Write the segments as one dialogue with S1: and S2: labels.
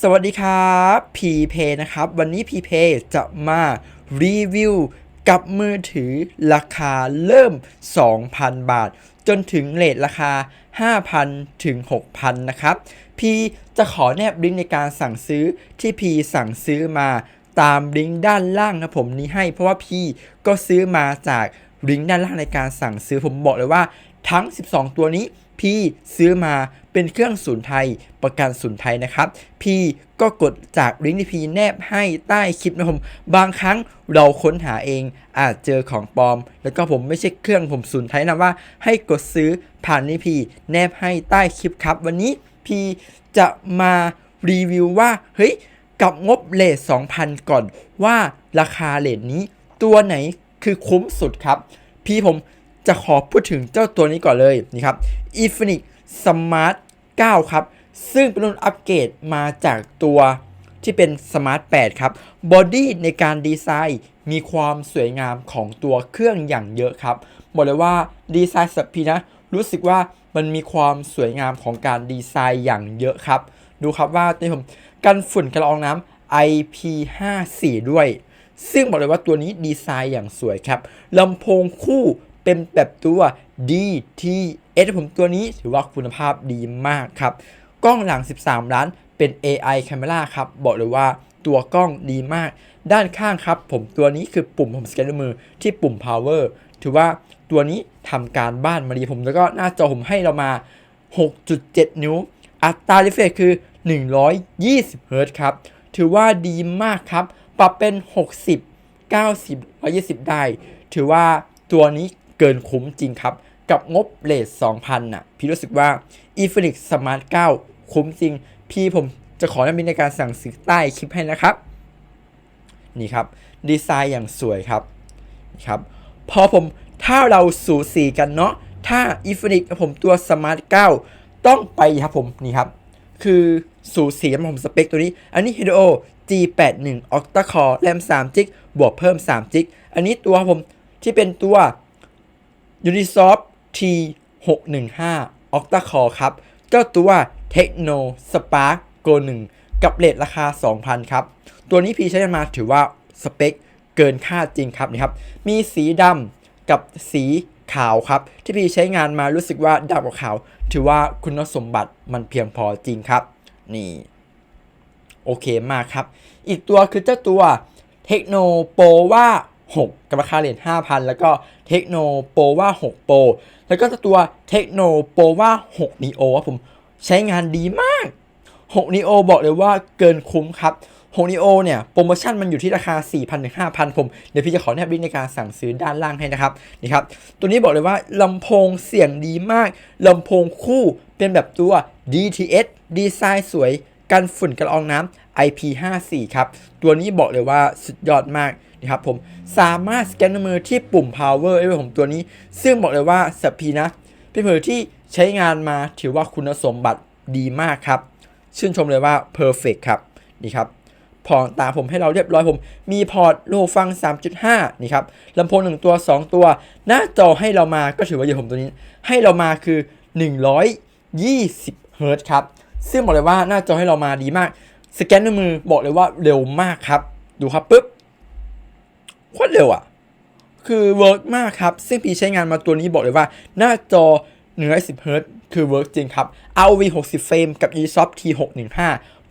S1: สวัสดีครับพีเพนะครับ วันนี้พีเพจะมารีวิวกับมือถือราคาเริ่ม 2,000 บาท จนถึงเลทราคา 5,000 ถึง 6,000 นะครับ พีจะขอแนบลิงก์ในการสั่งซื้อที่พีสั่งซื้อมาตามลิงก์ด้านล่างนะผมนี้ให้ เพราะว่าพี่ก็ซื้อมาจากลิงก์ด้านล่างในการสั่งซื้อผมบอกเลยว่าทั้ง 12 ตัวนี้ พี่ซื้อมาเป็นเครื่องศูนย์ไทยประกันศูนย์ไทยนะครับ พี่ก็กดจากลิงก์ที่พี่แนบให้ใต้คลิปนะผมบางครั้งเราค้นหาเองอาจเจอของปลอม แล้วก็ผมไม่ใช่เครื่องผมศูนย์ไทยนะว่า ให้กดซื้อผ่านนี่พี่แนบให้ใต้คลิปครับ วันนี้พี่จะมารีวิวว่าเฮ้ยกับงบเลท2,000 ก่อนว่าราคาเลทนี้ตัวไหนคือคุ้มสุดครับ พี่ผม จะขอพูดถึงเจ้าตัวนี้ก่อนเลยนี่ครับ Infinix Smart 9 ครับ ซึ่งเป็นรุ่นอัปเกรดมาจากตัวที่เป็น Smart 8 ครับบอดี้ในการดีไซน์มีความสวยงามของตัวเครื่องอย่างเยอะครับ บอกเลยว่าดีไซน์สับพีนะ รู้สึกว่ามันมีความสวยงามของการดีไซน์อย่างเยอะครับ ดูครับว่าตัวนี้ผมกันฝุ่นกระอองน้ำ IP54 ด้วย ซึ่งบอกเลยว่าตัวนี้ดีไซน์อย่างสวยครับลำโพงคู่ เป็นแบบตัว DTS ผมตัวนี้ถือว่าคุณภาพดีมากครับ กล้องหลัง 13 ล้านเป็น AI Camera ครับ บอกเลยว่าตัวกล้องดีมาก ด้านข้างครับ ผมตัวนี้คือปุ่มผมสแกนด้วยมือที่ปุ่ม power ถือว่าตัวนี้ทำการบ้านมาดีผมแล้วก็หน้าจอผมให้เรามา 6.7 นิ้ว อัตรา refresh คือ 120เฮิรต์ครับ ถือว่าดีมากครับ ปรับเป็น 60 90 120 ได้ ถือว่าตัวนี้ เกินคุ้มจริงครับ กับงบเลท2,000น่ะ พี่รู้สึกว่า Infinix Smart 9 คุ้มจริง พี่ผมจะขอแนะนำในการสั่งซื้อใต้คลิปให้นะครับ นี่ครับ ดีไซน์อย่างสวยครับนี่ครับ พอผมถ้าเราสูสีกันเนาะถ้า Infinix ผมตัว Smart 9 ต้องไปครับผมนี่ครับ คือสูสีกับผมสเปคตัวนี้ อันนี้ Helio G81 Octa Core RAM 3 g b บวกเพิ่ม3 g b อันนี้ตัวผมที่เป็นตัว Unisoft T615 Octa Core ครับ เจ้าตัว Techno Spark Go 1กับเลทราคา 2,000 ครับ ตัวนี้พี่ใช้มาถือว่าสเปคเกินค่าจริงครับนี่ครับ มีสีดำกับสีขาวครับ ที่พี่ใช้งานมารู้สึกว่าดำกับขาว ถือว่าคุณสมบัติมันเพียงพอจริงครับ นี่ โอเคมากครับ อีกตัวคือเจ้าตัว Techno Pro ว่า 6 กับราคาเหรียญ5,000 แล้วก็ Techno Pro ว่า6 Pro แล้วก็ตัว Techno Pro ว่า6 Neo ครับผมใช้งานดีมาก 6 Neo บอกเลยว่าเกินคุ้มครับ6 Neo เนี่ยโปรโมชั่นมันอยู่ที่ราคา 4,000ถึง5,000 ผม เดี๋ยวพี่จะขอแนบลิงก์ในการสั่งซื้อด้านล่างให้นะครับนี่ครับ ตัวนี้บอกเลยว่าลำโพงเสียงดีมากลำโพงคู่เป็นแบบตัว DTS ดีไซน์สวยกันฝุ่นกันละอองน้ำ IP54 ครับ ตัวนี้บอกเลยว่าสุดยอดมาก นะครับผมสามารถสแกนด้วยมือที่ปุ่ม power ได้ยผมตัวนี้ ซึ่งบอกเลยว่าสับพีนะเป็นมือที่ใช้งานมาถือว่าคุณสมบัติดีมากครับ ชื่นชมเลยว่า perfect ครับนี่ครับพอร์ตตาผมให้เราเรียบร้อยผม มีพอร์ตโลฟัง 3.5 นี่ครับลำโพง 1 ตัว 2 ตัว หน้าจอให้เรามาก็ถือว่าเยอะผมตัวนี้ ให้เรามาคือ 120 เฮิรตครับ ซึ่งบอกเลยว่าหน้าจอให้เรามาดีมาก สแกนด้วยมือบอกเลยว่าเร็วมากครับ ดูครับปุ๊บ โคตรเร็วอะ คือเวิร์กมากครับซึ่งพีใช้งานมาตัวนี้บอกเลยว่า หน้าจอ110เฮิรต์คือเวิร์กจริงครับ ROV 60 เฟรมกับ eSoft T615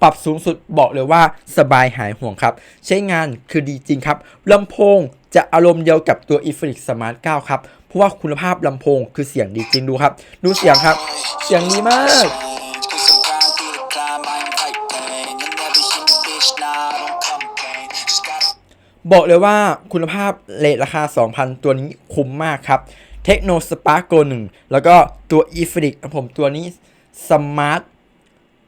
S1: ปรับสูงสุดบอกเลยว่าสบายหายห่วงครับ ใช้งานคือดีจริงครับลำโพงจะอารมณ์เดียวกับตัว Infinix Smart 9 ครับ เพราะว่าคุณภาพลำโพงคือเสียงดีจริงดูครับ ดูเสียงครับ เสียงดีมาก บอกเลยว่าคุณภาพเลทราคา 2,000 ตัวนี้คุ้มมากครับ Techno Spark Go 1แล้วก็ตัว e f i n i x ผมตัวนี้ Smart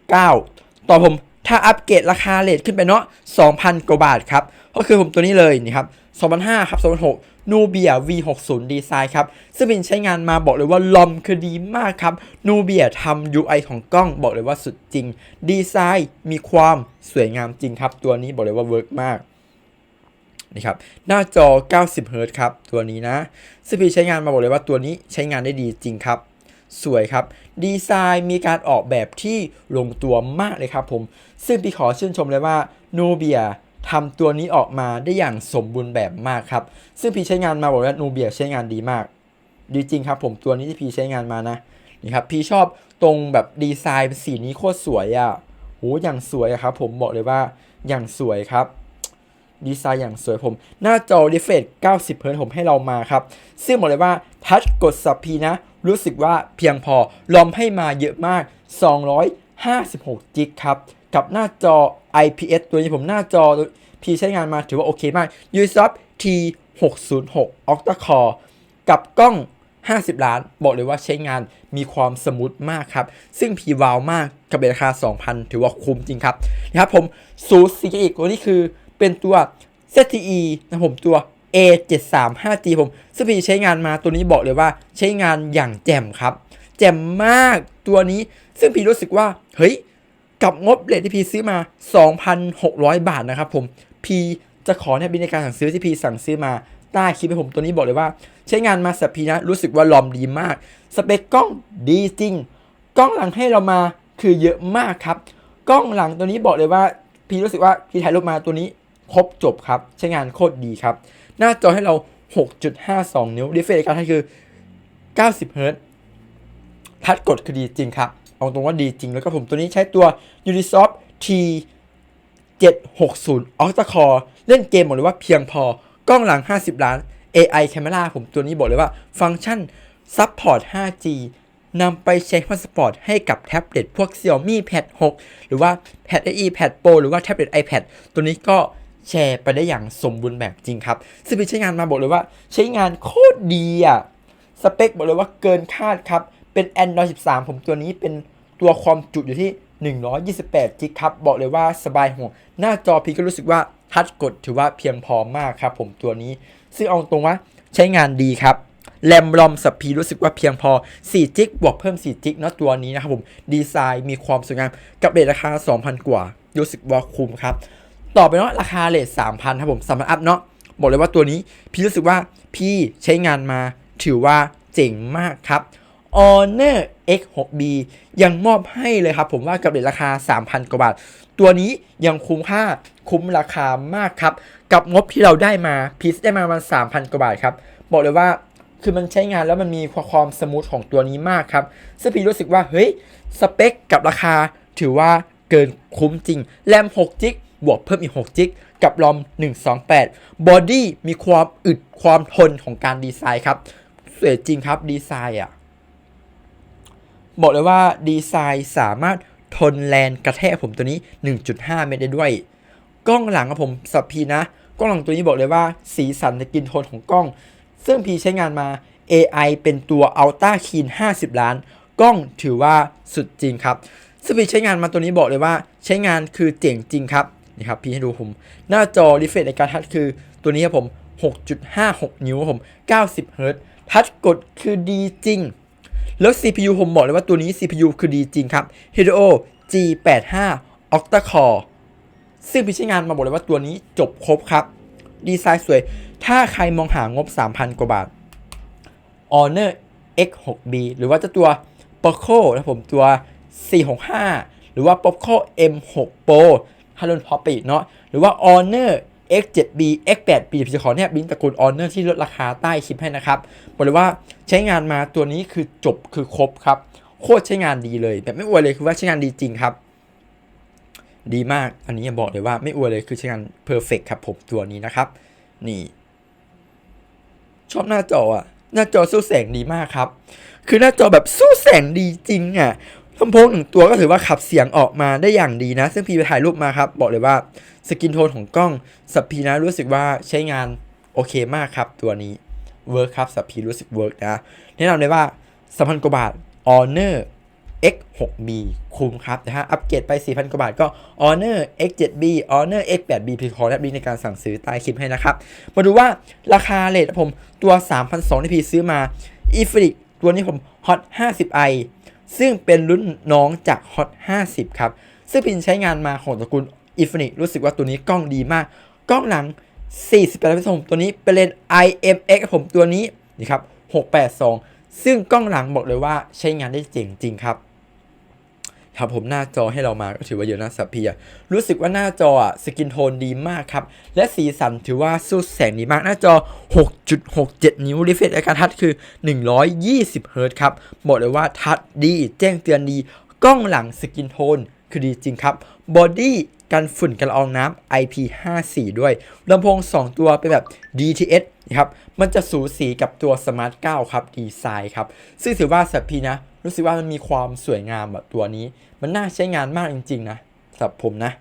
S1: 9ต่อผมถ้าอัปเกรดราคาเลทขึ้นไปเนาะ2,000 กว่าบาทครับ ก็คือผมตัวนี้เลยนี่ครับ2005ครับ2006 Nubia V60 ดีไซน์ครับ ซึ่งเป็นใช้งานมาบอกเลยว่าลอมคือดีมากครับ Nubia ทำ UI ของกล้องบอกเลยว่าสุดจริง ดีไซน์มีความสวยงามจริงครับ ตัวนี้บอกเลยว่าเวิร์กมาก นี่ครับหน้าจอ 90เฮิรต์ครับ ตัวนี้นะซึ่งพี่ใช้งานมาบอกเลยว่าตัวนี้ใช้งานได้ดีจริงครับ สวยครับ ดีไซน์มีการออกแบบที่ลงตัวมากเลยครับผม ซึ่งพี่ขอชื่นชมเลยว่าโนเบียทำตัวนี้ออกมาได้อย่างสมบูรณ์แบบมากครับ ซึ่งพี่ใช้งานมาบอกว่าโนเบียใช้งานดีมาก ดีจริงครับผมตัวนี้ที่พี่ใช้งานมานะนี่ครับพี่ชอบตรงแบบดีไซน์สีนี้โคตรสวยอะ่ะโหอย่างสวยครับผมบอกเลยว่าอย่างสวยครับ ดีไซน์อย่างสวยผม หน้าจอ refresh 90เฮิร์ตผมให้เรามาครับ ซึ่งบอกเลยว่าทัชกดสับพีนะ รู้สึกว่าเพียงพอลอมให้มาเยอะมาก 256จิกครับ กับหน้าจอ IPS ตัวนี้ผมหน้าจอพีใช้งานมาถือว่าโอเคมาก Ubisoft T606 Octa Core กับกล้อง 50 ล้าน บอกเลยว่าใช้งานมีความสมูทมากครับ ซึ่งพีวาวมากกับราคา 2,000 ถือว่าคุ้มจริงครับนะครับผมซูซีอีกตัวนี้คือ เป็นตัว ZTE นะผมตัว A735G ผมซึ่งพีใช้งานมาตัวนี้บอกเลยว่าใช้งานอย่างแจ่มครับ แจ่มมากตัวนี้ ซึ่งพีรู้สึกว่า เฮ้ย กับงบเลทที่พีซื้อมา 2,600 บาทนะครับผมพีจะขอเนี่ยบินในการสั่งซื้อที่พีสั่งซื้อมาใต้คลิปให้ผมตัวนี้บอกเลยว่า ใช้งานมาสับพีนะรู้สึกว่าลอมดีมาก สเปคกล้องดีจริง กล้องหลังให้เรามาคือเยอะมากครับ กล้องหลังตัวนี้บอกเลยว่า พีรู้สึกว่าพีถ่ายรูปมาตัวนี้ ครบจบครับ ใช้งานโคตรดีครับ หน้าจอให้เรา 6.52 นิ้วดีเฟรชการให้คือ 90เฮิรตซ์ทัดกดคือดีจริงครับ เอาตรงว่าดีจริง แล้วก็ผมตัวนี้ใช้ตัว Ubisoft T 760 Octa Core เล่นเกมบอกเลยว่าเพียงพอกล้องหลัง 50 ล้าน AI Camera ผมตัวนี้บอกเลยว่าฟังก์ชัน Support 5G นำไปใช้ฮอตสปอร์ตให้กับแท็บเล็ตพวก Xiaomi Pad 6 หรือว่า Pad AE Pad Pro หรือว่าแท็บเล็ต iPad ตัวนี้ก็ แชร์ไปได้อย่างสมบูรณ์แบบจริงครับซึ่งพี่ใช้งานมาบอกเลยว่า ใช้งานโคตรดีอะสเปคบอกเลยว่าเกินคาดครับ เป็น Android 13 ผมตัวนี้เป็นตัวความจุอยู่ที่ 128จิกครับ บอกเลยว่าสบายหัวหน้าจอพี่ก็รู้สึกว่าทัชกดถือว่าเพียงพอมากครับผมตัวนี้ ซึ่งเอาตรงว่าใช้งานดีครับแรมรอมสับพีรู้สึกว่าเพียงพอ4จิกบวกเพิ่ม4จิกเนาะตัวนี้นะครับผม ดีไซน์มีความสวยงามกับเรทราคา 2,000 กว่า รู้สึกว่าคุ้มครับ ต่อไปเนาะราคาเลท3,000ครับผมสำหรับอัพเนาะบอกเลยว่าตัวนี้พี่รู้สึกว่าพี่ใช้งานมาถือว่าเจ๋งมากครับ Honor X6B ยังมอบให้เลยครับผมว่ากับเรทราคา 3,000 กว่าบาท ตัวนี้ยังคุ้มค่าคุ้มราคามากครับ กับงบที่เราได้มาพีซได้มาประมาณ 3,000 กว่าบาทครับ บอกเลยว่าคือมันใช้งานแล้วมันมีความสมูทของตัวนี้มากครับซึ่งพี่รู้สึกว่าเฮ้ย สเปคกับราคาถือว่าเกินคุ้มจริงแรม6จิก บวกเพิ่มอีก 6 จิก กับรอม 128 บอดี้มีความอึดความทนของการดีไซน์ครับสวยจริงครับดีไซน์อะ บอกเลยว่าดีไซน์สามารถทนแรงกระแทกผมตัวนี้ 1.5 เมตรได้ด้วย กล้องหลังของผมสับพีนะ กล้องหลังตัวนี้บอกเลยว่าสีสันในกินโทนของกล้อง ซึ่งพีใช้งานมา AI เป็นตัว Ultra Keen 50 ล้าน กล้องถือว่าสุดจริงครับซึ่งพีใช้งานมาตัวนี้บอกเลยว่า ใช้งานคือเจ๋งจริงครับ ครับพี่ให้ดูผมหน้าจอ refresh ในการทัชคือตัวนี้ครับผม 6.56 นิ้วผม 90 เฮิรตซ์ทัชกดคือดีจริง แล้ว CPU ผมบอกเลยว่าตัวนี้ CPU คือดีจริงครับ Helio G85 Octa Core ซึ่งพี่ใช้งานมาบอกเลยว่าตัวนี้จบครบครับ ดีไซน์สวย ถ้าใครมองหางบ 3,000 กว่าบาท Honor X6B หรือว่าจะตัว Poco นะผมตัว 465 หรือว่า Poco M6 Pro ถ้ารุ่นท็อปีเนาะหรือว่า Honor X7B X8B พี่จะขอเนี่ยบินตระกูล Honor ที่ลดราคาใต้คลิปให้นะครับบอกเลยว่าใช้งานมาตัวนี้คือจบคือครบครับ โคตรใช้งานดีเลยแบบไม่อวยเลยคือว่าใช้งานดีจริงครับ ดีมากอันนี้บอกเลยว่าไม่อวยเลยคือใช้งานเพอร์เฟกครับผมตัวนี้นะครับ นี่ ชอบหน้าจออะหน้าจอสู้แสงดีมากครับ คือหน้าจอแบบสู้แสงดีจริงอะ ลำโพงหนึ่งตัวก็ถือว่าขับเสียงออกมาได้อย่างดีนะ ซึ่งพีไปถ่ายรูปมาครับ บอกเลยว่าสกินโทนของกล้องสับพีนะรู้สึกว่าใช้งานโอเคมากครับ ตัวนี้เวิร์คครับสับพีรู้สึกเวิร์กนะ แนะนำเลยว่าสามพันกว่าบาท Honor X6B คุ้มครับนะฮะ อัปเกรดไป 4,000 กว่าบาทก็ Honor X7B Honor X8B พี่ขอแลบลิงก์ในการสั่งซื้อใต้คลิปให้นะครับ มาดูว่าราคาเลทผมตัว 3,200ที่พี่ซื้อมา e f l i x ตัวนี้ผม Hot 50i ซึ่งเป็นรุ่นน้องจาก Hot 50 ครับ ซึ่งพินใช้งานมาของตระกูล e f l i x รู้สึกว่าตัวนี้กล้องดีมาก กล้องหลัง 48ล้านผมตัวนี้เป็นเลนส์ IMX ผมตัวนี้นี่ครับ682 ซึ่งกล้องหลังบอกเลยว่าใช้งานได้เจ๋งจริงครับ ครับผมหน้าจอให้เรามาก็ถือว่าเยอะนะสับเพียรู้สึกว่าหน้าจออะสกินโทนดีมากครับ และสีสันถือว่าสู้แสงดีมากหน้าจอ 6.67 นิ้วรีเฟรชอาการทัชคือ 120เฮิรตครับ บอกเลยว่าทัชดี แจ้งเตือนดี กล้องหลังสกินโทนคือดีจริงครับบอดี้ กันฝุ่นกันละอองน้ำ IP54 ด้วยลำโพง 2 ตัวเป็นแบบ DTS นะครับ มันจะสูสีกับตัว Smart 9 ครับดีไซน์ครับ ซึ่งถือว่าสับพีนะ รู้สึกว่ามันมีความสวยงามแบบตัวนี้ มันน่าใช้งานมากจริง ๆ นะสำหรับผมนะ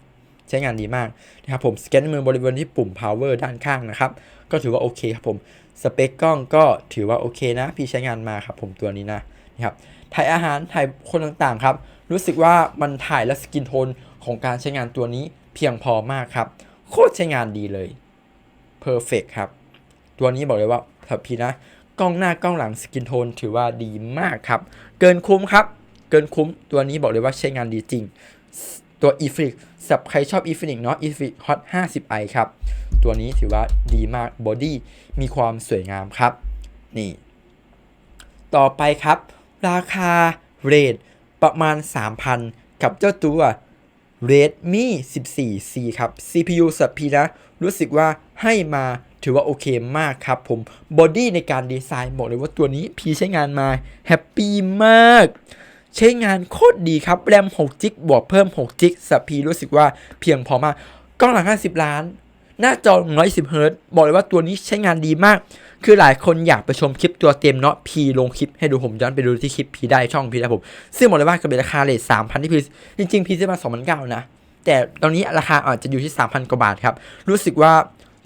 S1: ใช้งานดีมากนะครับผมสแกนมือบริเวณที่ปุ่ม power ด้านข้างนะครับ ก็ถือว่าโอเคครับผมสเปคกล้องก็ถือว่าโอเคนะ พี่ใช้งานมาครับผมตัวนี้นะนะครับถ่ายอาหารถ่ายคนต่างๆครับ รู้สึกว่ามันถ่ายและสกินโทน ของการใช้งานตัวนี้เพียงพอมากครับ โคตรใช้งานดีเลย perfect ครับ ตัวนี้บอกเลยว่าถ้าพี่นะ กล้องหน้ากล้องหลังสกินโทนถือว่าดีมากครับ เกินคุ้มครับ เกินคุ้มตัวนี้บอกเลยว่าใช้งานดีจริง ตัว e f i x สับใครชอบ e f i x เนาะ e f i x Hot 50i ครับ ตัวนี้ถือว่าดีมากบอดี้มีความสวยงามครับ นี่ ต่อไปครับ ราคาเรทประมาณ 3,000 กับเจ้าตัว Redmi 14C ครับ CPU สับพีนะ รู้สึกว่าให้มาถือว่าโอเคมากครับผมบอดี้ในการดีไซน์บอกเลยว่าตัวนี้พีใช้งานมาแฮปปี้มาก ใช้งานโคตรดีครับ แรม6จิกบวกเพิ่ม6จิกสับพีรู้สึกว่าเพียงพอมากกล้องหลัง 50 ล้าน หน้าจอ110เฮิรต์บอกเลยว่าตัวนี้ใช้งานดีมาก คือหลายคนอยากไปชมคลิปตัวเต็มเนาะพีลงคลิปให้ดูผมย้อนไปดูที่คลิปพีได้ช่องพีนะผม ซึ่งบอกเลยว่ากับราคาเลท3,000ที่พีจริงๆพีซื้อมา2,900นะแต่ตอนนี้ราคาอาจจะอยู่ที่3,000กว่าบาทครับ รู้สึกว่า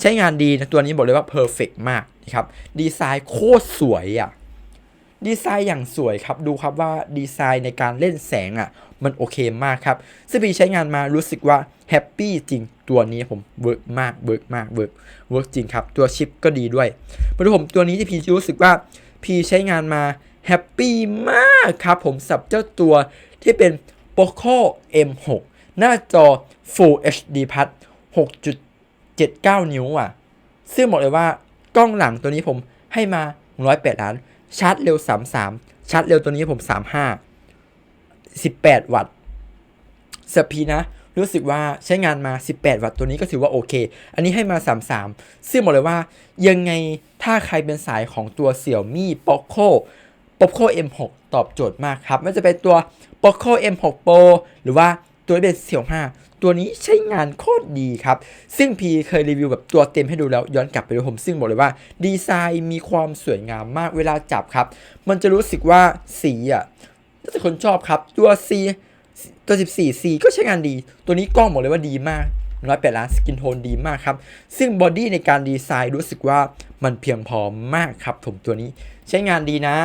S1: ใช้งานดีนะตัวนี้บอกเลยว่าเพอร์เฟกมากนะครับดีไซน์โคตรสวยอะดีไซน์อย่างสวยครับดูครับว่าดีไซน์ในการเล่นแสงอะมันโอเคมากครับซึ่งพีใช้งานมารู้สึกว่าแฮปปี้จริง ตัวนี้ผมเวิร์กมากเวิร์กมากเวิร์กเวิร์กจริงครับ ตัวชิปก็ดีด้วยมาดูผมตัวนี้ที่พีรู้สึกว่าพีใช้งานมาแฮปปี้มากครับผมสับเจ้าตัวที่เป็น Poco M6 หน้าจอ Full HD Plus 6.79 นิ้วอะ ซึ่งบอกเลยว่ากล้องหลังตัวนี้ผมให้มา 108 ล้าน ชาร์จเร็ว 33 ชาร์จเร็วตัวนี้ผม 35 18 วัตต์สปีนะ รู้สึกว่าใช้งานมา 18 วัตต์ตัวนี้ก็ถือว่าโอเค อันนี้ให้มา 33 ซึ่งบอกเลยว่ายังไงถ้าใครเป็นสายของตัวเสี่ยวมี่ Poco Poco M6 ตอบโจทย์มากครับไม่ว่าจะเป็นตัว Poco M6 Pro หรือว่าตัวที่เป็นเสี่ยว5ตัวนี้ใช้งานโคตรดีครับ ซึ่งพีเคยรีวิวแบบตัวเต็มให้ดูแล้วย้อนกลับไปดูผม ซึ่งบอกเลยว่า ดีไซน์มีความสวยงามมากเวลาจับครับ มันจะรู้สึกว่าสีอะถ้าคนชอบครับตัว C ตัว 14C ก็ใช้งานดี ตัวนี้กล้องบอกเลยว่าดีมากร้อยแปดล้านสกินโทนดีมากครับ ซึ่งบอดี้ในการดีไซน์รู้สึกว่ามันเพียงพอมากครับผมตัวนี้ ใช้งานดีนะ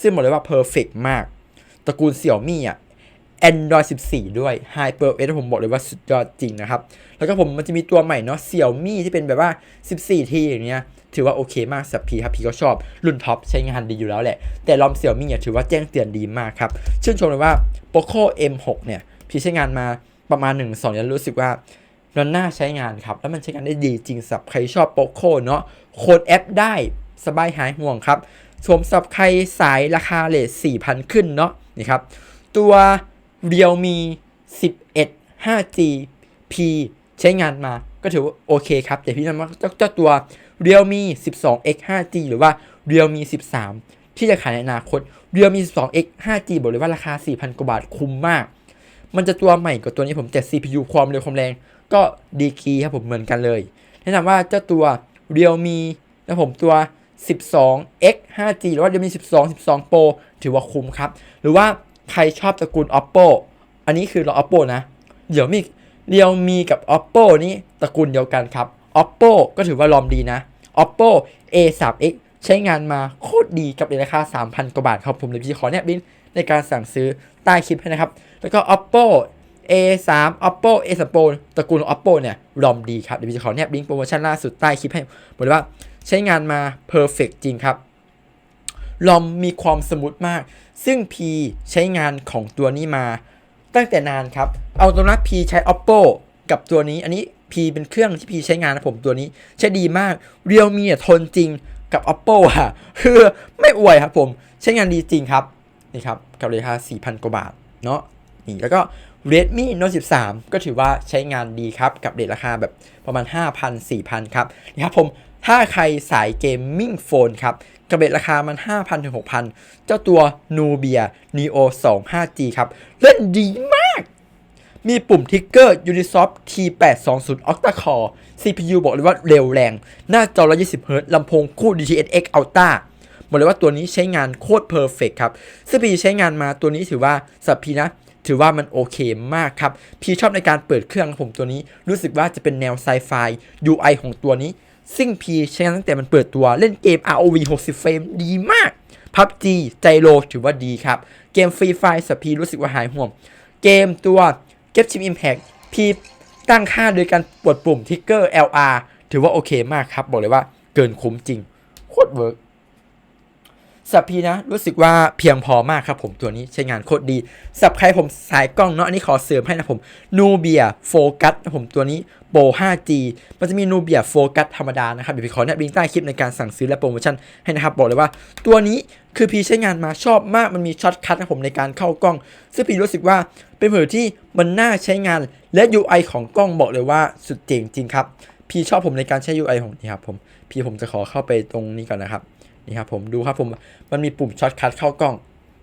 S1: ซึ่งบอกเลยว่าเพอร์เฟกมาก ตระกูลเสี่ยวมี่อะ Android 14 ด้วย Hyper OS ผมบอกเลยว่าสุดยอดจริงนะครับ แล้วก็ผมมันจะมีตัวใหม่เนาะ Xiaomi ที่เป็นแบบว่า 14ทีอย่างเงี้ย ถือว่าโอเคมากสับพีครับพีก็ชอบ รุ่นท็อปใช้งานดีอยู่แล้วแหละ แต่ลอม Xiaomi เนี่ยถือว่าแจ้งเตือนดีมากครับชื่นชมเลยว่า Poco M6 เนี่ยพีใช้งานมาประมาณ 1 2เดือนรู้สึกว่ามันน่าใช้งานครับ แล้วมันใช้งานได้ดีจริงสับใครชอบ Poco เนาะโค้ดแอปได้สบายหายห่วงครับสวมสับใครสายราคาเลท4,000 ขึ้นเนาะนี่ครับ ตัว Realme 11 5G P ใช้งานมาก็ถือว่าโอเคครับ แต่พี่นำว่าเจ้าตัว Realme 12X 5G หรือว่า Realme 13 ที่จะขายในอนาคต Realme 12X 5G บอกเลยว่าราคา 4,000 กว่าบาทคุ้มมาก มันจะตัวใหม่กว่าตัวนี้ผมแต่ CPU ความเร็วความแรง ก็ดีกีครับผมเหมือนกันเลย แนะนำว่าเจ้าตัว Realme นะผมตัว 12X 5G หรือว่า Realme 12 12 Pro ถือว่าคุ้มครับ หรือว่าใครชอบตระกูล Oppo อันนี้คือเรา Oppo นะ เดี๋ยวมี Realme กับ Oppo นี่ตระกูลเดียวกันครับ Oppo ก็ถือว่าลอมดีนะ Oppo A3X ใช้งานมาโคตรดีกับในราคา 3,000 กว่าบาทครับ ผมเลยพี่ขอแนบลิงก์ในการสั่งซื้อใต้คลิปให้นะครับ แล้วก็ Oppo A3 Oppo A3 Pro ตระกูล Oppo เนี่ยรอมดีครับ เดี๋ยวพี่จะขอแนบลิงก์โปรโมชั่นล่าสุดใต้คลิปให้บอกเลยว่าใช้งานมา perfect จริงครับลอมมีความสมูทมาก ซึ่ง P ใช้งานของตัวนี้มา ตั้งแต่นานครับ เอาตรงนั้น P ใช้ Oppo กับตัวนี้อันนี้ P เป็นเครื่องที่ P ใช้งานนะผมตัวนี้ใช้ดีมาก Realme เนี่ยทนจริงกับ oppo อะคือไม่อวยครับผมใช้งานดีจริงครับนี่ครับกับราคา 4,000 กว่าบาทเนาะนี่แล้วก็ Redmi Note 13 ก็ถือว่าใช้งานดีครับ กับเรทราคาแบบประมาณ 5,000 4,000 ครับนี่ครับผมถ้าใครสายเกมมิ่งโฟนครับกับเรทราคามัน 5,000ถึง6,000 เจ้าตัว Nubia Neo 2 5G ครับ เล่นดีมาก มีปุ่มทิกเกอร์ Unisoft T820 Octa Core CPU บอกเลยว่าเร็วแรง หน้าจอ 120 Hz ลำโพงคู่ DTS:X Ultra บอกเลยว่าตัวนี้ใช้งานโคตรเพอร์เฟกครับซึ่งพีใช้งานมาตัวนี้ถือว่าสับพีนะ ถือว่ามันโอเคมากครับ พีชอบในการเปิดเครื่องผมตัวนี้ รู้สึกว่าจะเป็นแนวไซไฟ UI ของตัวนี้ ซึ่งพีใช้งานตั้งแต่มันเปิดตัวเล่นเกม ROV 60 เฟรมดีมาก PUBG ใจโลถือว่าดีครับ เกมฟรีไฟสับพีรู้สึกว่าหายห่วง เกมตัว Get Chip Impact พีตั้งค่าโดยการปวดปุ่มทิกเกอร์ LR ถือว่าโอเคมากครับ บอกเลยว่าเกินคุ้มจริง โคตรเวิร์กสับพีนะ รู้สึกว่าเพียงพอมากครับผมตัวนี้ใช้งานโคตรดี สับใครผมสายกล้องเนาะอันนี้ขอเสริมให้นะผมนูเบียโฟกัสนะผมตัวนี้โปร 5G มันจะมีนูเบียโฟกัสธรรมดานะครับ เดี๋ยวพี่ขอแนบลิงก์ใต้คลิปในการสั่งซื้อและโปรโมชั่นให้นะครับ บอกเลยว่าตัวนี้ คือพีใช้งานมาชอบมากมันมีช็อตคัทนะผมในการเข้ากล้อง ซึ่งพีรู้สึกว่าเป็นเผอที่มันน่าใช้งานและ UI ของกล้องบอกเลยว่าสุดเจ๋งจริงครับพีชอบผมในการใช้ UI ของนี่ครับผมพีผมจะขอเข้าไปตรงนี้ก่อนนะครับนี่ครับผมดูครับผมมันมีปุ่มช็อตคัทเข้ากล้อง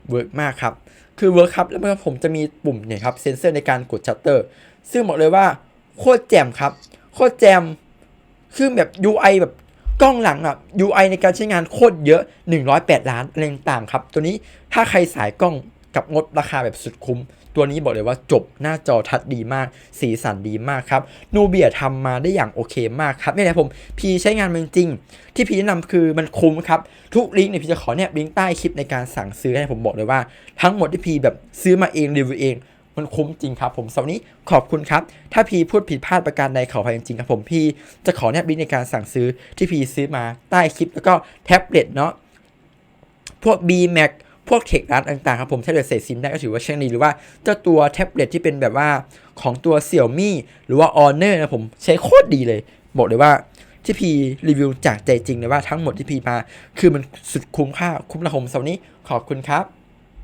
S1: เวิร์กมากครับคือเวิร์กครับแล้วมันผมจะมีปุ่มเนี่ยครับเซนเซอร์ในการกดชัตเตอร์ ซึ่งบอกเลยว่าโคตรแจ่มครับโคตรแจ่มคือแบบ UI แบบ กล้องหลังอะ UI ในการใช้งานโคตรเยอะ 108 ล้านอะไรต่างครับ ตัวนี้ถ้าใครสายกล้องกับงบราคาแบบสุดคุ้ม ตัวนี้บอกเลยว่าจบหน้าจอทัดดีมาก สีสันดีมากครับนูเบียทำมาได้อย่างโอเคมากครับนี่แหละผมพีใช้งานมันจริง ที่พีแนะนำคือมันคุ้มครับ ทุกลิงก์เนี่ยพีจะขอเนี่ยลิงก์ใต้คลิปในการสั่งซื้อให้ผมบอกเลยว่า ทั้งหมดที่พีแบบซื้อมาเองรีวิวเอง มันคุ้มจริงครับผมสำหรับนี้ขอบคุณครับ ถ้าพีพูดผิดพลาดประการใดขออภัยจริงๆครับผมพี่จะขอเนี่ยลิงก์ในการสั่งซื้อที่พีซื้อมาใต้คลิปแล้วก็แท็บเล็ตเนาะพวก B Max พวกเทคร้านต่างๆครับผมแท็บเล็ตใส่ซิมได้ก็ถือว่าใช้ดีหรือว่าเจ้าตัวแท็บเล็ตที่เป็นแบบว่าของตัว Xiaomi หรือว่า Honor นะผมใช้โคตรดีเลยบอกเลยว่าที่พีรีวิวจากใจจริงเลยว่าทั้งหมดที่พีมา คือมันสุดคุ้มค่าคุ้มระหมสำหรับนี้ขอบคุณครับ